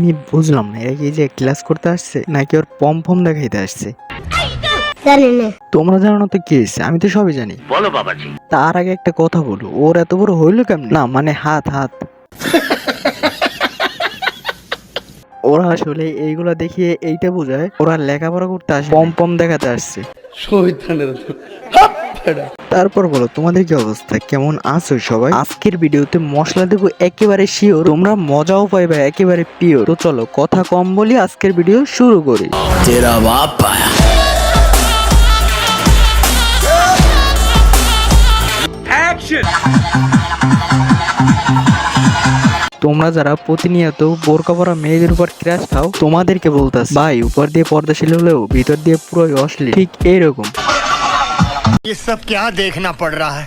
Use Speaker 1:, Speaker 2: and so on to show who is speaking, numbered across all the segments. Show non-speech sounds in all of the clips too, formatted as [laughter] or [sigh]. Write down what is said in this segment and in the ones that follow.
Speaker 1: আমি বুঝলাম না এরা কি যে ক্লাস করতে আসছে নাকি ওর পম ফম দেখাইতে আসছে?
Speaker 2: জানি না।
Speaker 1: তোমরা জানো না তো কি হয়েছে? আমি তো সবই জানি।
Speaker 3: বলো বাবাজি।
Speaker 1: তার আগে একটা কথা বলো ওর এত বড় হইল কেমন? না মানে হাত হাত। ওরা আসলে এইগুলা দেখিয়ে এইটা বোঝায় ওরা লেখাপড়া করতে আসে পম পম দেখাতে আসছে। তারপর বলো তোমাদের কি অবস্থা? কেমন আছো সবাই? আজকের ভিডিওতে মশলা দেবো একেবারে শিওর। তোমরা মজাও পাইবে একেবারে পিওর। তো চলো কথা কম বলি আজকের ভিডিও শুরু করি।
Speaker 3: তেরা বাপ পায়া।
Speaker 1: তোমরা যারা প্রতিনিয়ত বোরকা পরা মেয়েদের উপর ক্র্যাশ খাও তোমাদেরকে বলতাস ভাই উপর দিয়ে পর্দাশীল হলেও ভিতর দিয়ে পুরোই অশ্লীল ঠিক এইরকম
Speaker 4: ये सब क्या देखना पड़ रहा है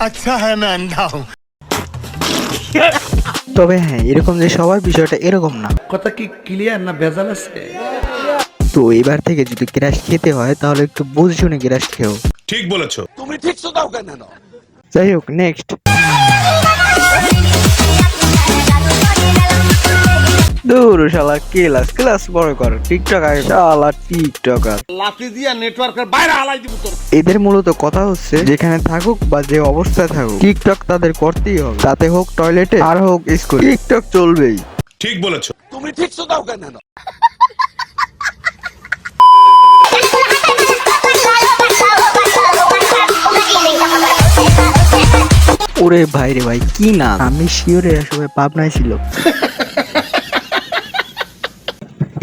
Speaker 4: अच्छा है मैं अंधा हूँ
Speaker 1: তবে হ্যাঁ এরকম যে সবার বিষয়টা এরকম না
Speaker 5: কথা কি ক্লিয়ার না ভেজাল আছে
Speaker 1: তো এবার থেকে যদি ক্র্যাশ খেতে হয় তাহলে একটু বুঝে শুনে ক্র্যাশ খেও
Speaker 6: ঠিক বলেছো
Speaker 1: যাই হোক নেক্সট দূর শালা ক্লাস ক্লাস বড় কর টিকটক আগে শালা টিকটকার
Speaker 5: লাফি দিয়া নেটওয়ার্কের বাইরে হালাই দিব তোর।
Speaker 1: এদের মূলত কথা হচ্ছে যেখানে থাকুক বা যে অবস্থায় থাকুক টিকটক তাদের করতেই হবে। তাতে হোক টয়লেটে আর হোক স্কুল। টিকটক চলবেই।
Speaker 6: ঠিক বলেছ।
Speaker 1: ওরে ভাই রে ভাই কি না আমি শিওরে আসলে পাবনায় ছিল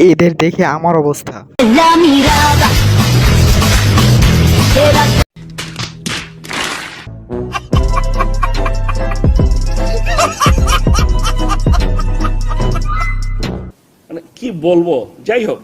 Speaker 1: এদের দেখে আমার অবস্থা।
Speaker 7: মানে কি বলব? যাই হোক।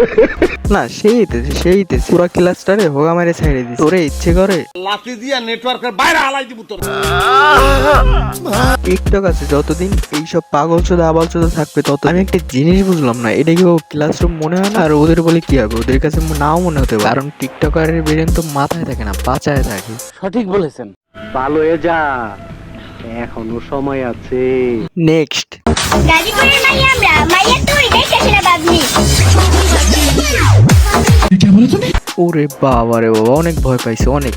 Speaker 7: [laughs]
Speaker 1: না সেই ইতেছে সেই ইতেছে পুরা ক্লাসটারে হোগা মারে ছাইড়ে দিছে। তোরে ইচ্ছে করে।
Speaker 5: লাফি দিয়া নেটওয়ার্কের বাইরে হালাই দিব তোর।
Speaker 1: টিকটক আছে যতদিন এইসব পাগল চোদা আবাল চোদা থাকবে তত আমি একটা জিনিস বুঝলাম না এটা কি ক্লাসরুম মনে হয় না? আর ওদের বলে কি হবে? ওদের কাছে নাও মনে হতে পারে। কারণ টিকটকারের ব্রেন তো মাথায় থাকে না পাচায় থাকে। সঠিক বলেছেন।
Speaker 8: ভালো হয়ে যা এখনও সময় আছে।
Speaker 1: নেক্সট
Speaker 2: গাজীপুরের আমরা মাইয়া তুই
Speaker 1: ওরে বাবা রে বাবা অনেক ভয় পাইছে অনেক।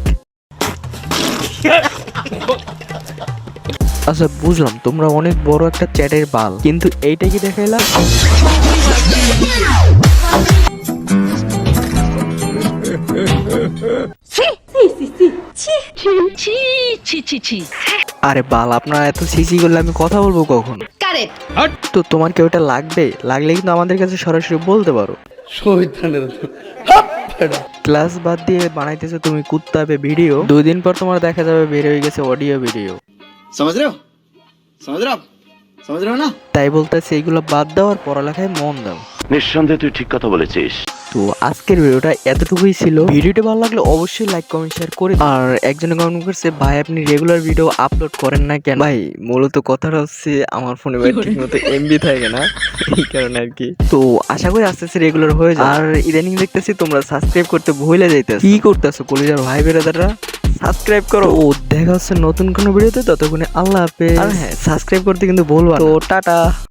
Speaker 1: আচ্ছা বুঝলাম তোমরা অনেক বড় একটা চ্যাটের বাল কিন্তু এইটা কি দেখাইলা? আরে বাল আপনারা এত সিসি করলে আমি কথা বলব কখন? পারে। তো তোমার কেউ ওটা লাগবে লাগলে কিন্তু আমাদের কাছে সরাসরি বলতে পারো। ক্লাস বাদ দিয়ে বানাইতেছো তুমি কুত্তা হবে ভিডিও। দুই দিন পর তোমার দেখা যাবে বের হয়ে গেছে অডিও ভিডিও।
Speaker 4: সমাজ রেও না।
Speaker 1: তাই বলতে এইগুলো বাদ দাও আর পড়ালেখায় মন দাও।
Speaker 3: নিঃসন্দেহে তুই ঠিক কথা বলেছিস।
Speaker 1: তো আজকের ভিডিওটা এতটুকুই ছিল। ভিডিওটা ভালো লাগলে অবশ্যই লাইক কমেন্ট শেয়ার করে আর একজনে কমেন্ট করছে ভাই আপনি রেগুলার ভিডিও আপলোড করেন না কেন? ভাই মূলত কথাটা হচ্ছে আমার ফোনে ভাই ঠিক মতো এমবি থাকে না এই কারণে আর কি। তো আশা করি আস্তে আস্তে রেগুলার হয়ে যায় আর ইদানিং দেখতেছি তোমরা সাবস্ক্রাইব করতে ভুলে যাইতেছো। কি করতেছো কলেজের ভাই বেরাদাররা? সাবস্ক্রাইব করো। ও দেখা হচ্ছে নতুন কোনো ভিডিওতে ততক্ষণে আল্লাহ হাফেজ। আর হ্যাঁ সাবস্ক্রাইব করতে কিন্তু বলবা না। তো টাটা।